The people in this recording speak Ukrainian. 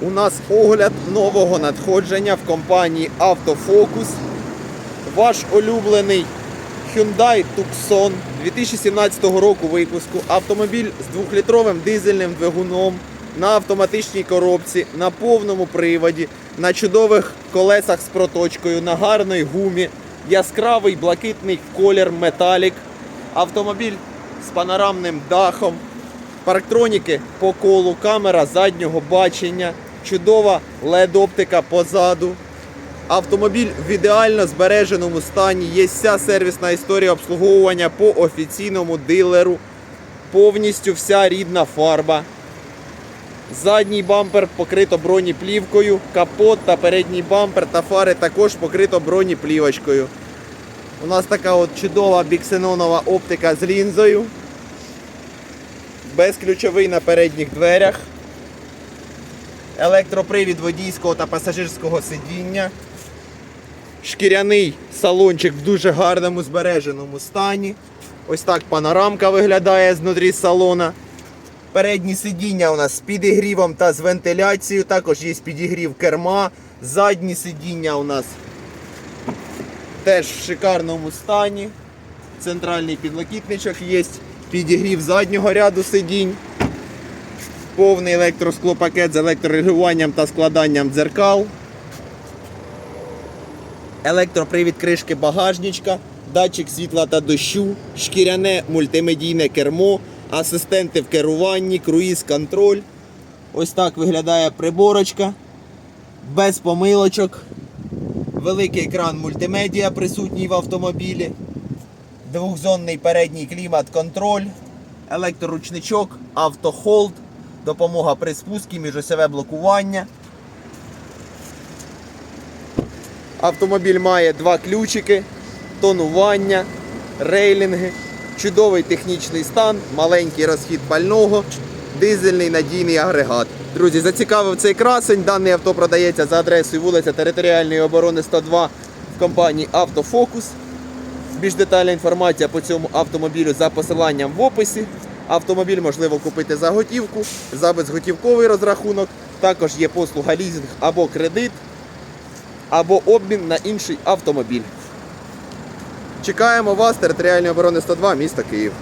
У нас огляд нового надходження в компанії Автофокус. Ваш улюблений Hyundai Tucson 2017 року випуску. Автомобіль з двохлітровим дизельним двигуном на автоматичній коробці, на повному приводі, на чудових колесах з проточкою, на гарній гумі, яскравий блакитний колір металік. Автомобіль з панорамним дахом, парктроніки по колу, камера заднього бачення, чудова LED-оптика позаду. Автомобіль в ідеально збереженому стані. Є вся сервісна історія обслуговування по офіційному дилеру. Повністю вся рідна фарба. Задній бампер покрито бронеплівкою, капот та передній бампер та фари також покрито бронеплівочкою. У нас така от чудова біксенонова оптика з лінзою. Безключовий на передніх дверях. Електропривід водійського та пасажирського сидіння. Шкіряний салончик в дуже гарному збереженому стані. Ось так панорамка виглядає знутрі салона. Передні сидіння у нас з підігрівом та з вентиляцією. Також є підігрів керма. Задні сидіння у нас теж в шикарному стані. Центральний підлокітничок є. Підігрів заднього ряду сидінь. Повний електросклопакет з електрорегулюванням та складанням дзеркал. Електропривід кришки багажничка, датчик світла та дощу, шкіряне мультимедійне кермо, асистенти в керуванні, круїз-контроль. Ось так виглядає приборочка. Без помилочок. Великий екран мультимедіа присутній в автомобілі. Двохзонний передній клімат-контроль, електроручничок, автохолд, допомога при спуску, міжосьове блокування. Автомобіль має два ключики, тонування, рейлінги, чудовий технічний стан, маленький розхід пального, дизельний надійний агрегат. Друзі, зацікавив цей красень. Даний авто продається за адресою вулиця Територіальної оборони 102 в компанії Автофокус. Більш детальна інформація по цьому автомобілю за посиланням в описі. Автомобіль можливо купити за готівку, за безготівковий розрахунок. Також є послуга лізинг або кредит, або обмін на інший автомобіль. Чекаємо вас, територіальної оборони 102, місто Київ.